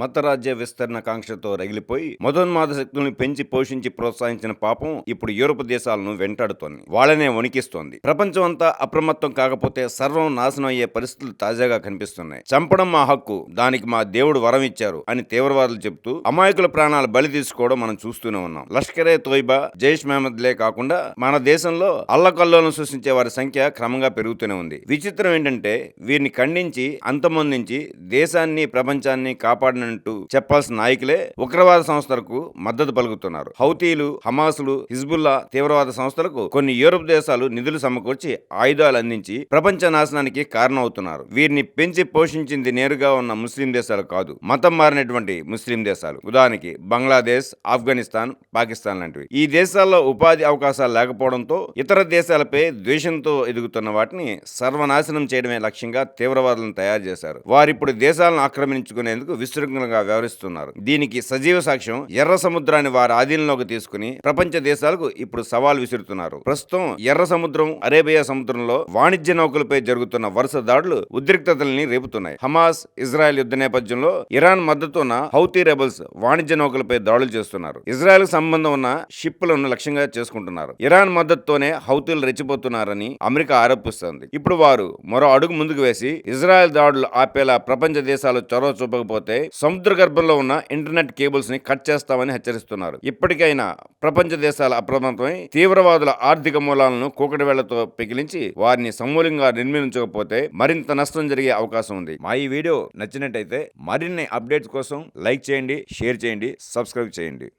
మతరాజ్య విస్తరణ కాంక్షతో రగిలిపోయి మదోన్మాద శక్తులను పెంచి పోషించి ప్రోత్సహించిన పాపం ఇప్పుడు యూరోప్ దేశాలను వెంటాడుతోంది. వాళ్ళనే వణికిస్తోంది. ప్రపంచం అంతా అప్రమత్తం కాకపోతే సర్వం నాశనం అయ్యే పరిస్థితులు తాజాగా కనిపిస్తున్నాయి. చంపడం మా హక్కు దానికి మా దేవుడు వరం ఇచ్చారు అని తీవ్రవాదులు చెబుతూ అమాయకుల ప్రాణాలు బలి తీసుకోవడం మనం చూస్తూనే ఉన్నాం. లష్కరే తోయిబా జైష్ మహమ్మద్లే కాకుండా మన దేశంలో అల్లకల్లోలను సృష్టించే వారి సంఖ్య క్రమంగా పెరుగుతూనే ఉంది. విచిత్రం ఏంటంటే వీరిని ఖండించి అంతమొందించి దేశాన్ని ప్రపంచాన్ని అంటూ చెప్పాల్సిన నాయకులే ఉగ్రవాద సంస్థలకు మద్దతు పలుకుతున్నారు. హౌతీలు హమాసులు హిజ్బుల్లా తీవ్రవాద సంస్థలకు కొన్ని యూరోప్ దేశాలు నిధులు సమకూర్చి ఆయుధాలు అందించి ప్రపంచ నాశనానికి కారణమవుతున్నారు. వీరిని పెంచి పోషించింది నేరుగా ఉన్న ముస్లిం దేశాలు కాదు మతం మారినటువంటి ముస్లిం దేశాలు. ఉదాహరణకి బంగ్లాదేశ్ ఆఫ్ఘనిస్తాన్ పాకిస్తాన్ లాంటివి. ఈ దేశాల్లో ఉపాధి అవకాశాలు లేకపోవడంతో ఇతర దేశాలపై ద్వేషంతో ఎదుగుతున్న వాటిని సర్వనాశనం చేయడమే లక్ష్యంగా తీవ్రవాదులను తయారు చేశారు. వారిప్పుడు దేశాలను ఆక్రమించుకునేందుకు విశృంఖలంగా వ్యవహరిస్తున్నారు దీనికి సజీవ సాక్ష్యం ఎర్ర సముద్రాన్ని వారి ఆధీనంలోకి తీసుకుని ప్రపంచ దేశాలకు ఇప్పుడు సవాల్ విసురుతున్నారు. ప్రస్తుతం ఎర్ర సముద్రం అరేబియా సముద్రంలో వాణిజ్య నౌకలపై జరుగుతున్న వరుస దాడులు ఉద్రిక్తతల్ని రేపుతున్నాయి. హమాస్ ఇజ్రాయెల్ యుద్ధ నేపథ్యంలో ఇరాన్ మద్దతున్న హౌతీ రెబల్స్ వాణిజ్య నౌకలపై దాడులు చేస్తున్నారు. ఇజ్రాయెల్ సంబంధం ఉన్న షిప్లను లక్ష్యంగా చేసుకుంటున్నారు. ఇరాన్ మద్దతుతోనే హౌతీలు రెచ్చిపోతున్నారని అమెరికా ఆరోపిస్తోంది. ఇప్పుడు వారు మరో అడుగు ముందుకు వేసి ఇజ్రాయెల్ దాడులు ఆపేలా ప్రపంచ దేశాలు చొరవ చూపకపోతే సముద్ర గర్భంలో ఉన్న ఇంటర్నెట్ కేబుల్స్ని కట్ చేస్తామని హెచ్చరిస్తున్నారు. ఇప్పటికైనా ప్రపంచ దేశాల అప్రమత్తమై తీవ్రవాదుల ఆర్థిక మూలాలను కూకటి వేళ్ళతో పెకిలించి వారిని సమూలంగా నిర్మించకపోతే మరింత నష్టం జరిగే అవకాశం ఉంది. మా ఈ వీడియో నచ్చినట్టయితే మరిన్ని అప్డేట్స్ కోసం లైక్ చేయండి షేర్ చేయండి సబ్స్క్రైబ్ చేయండి.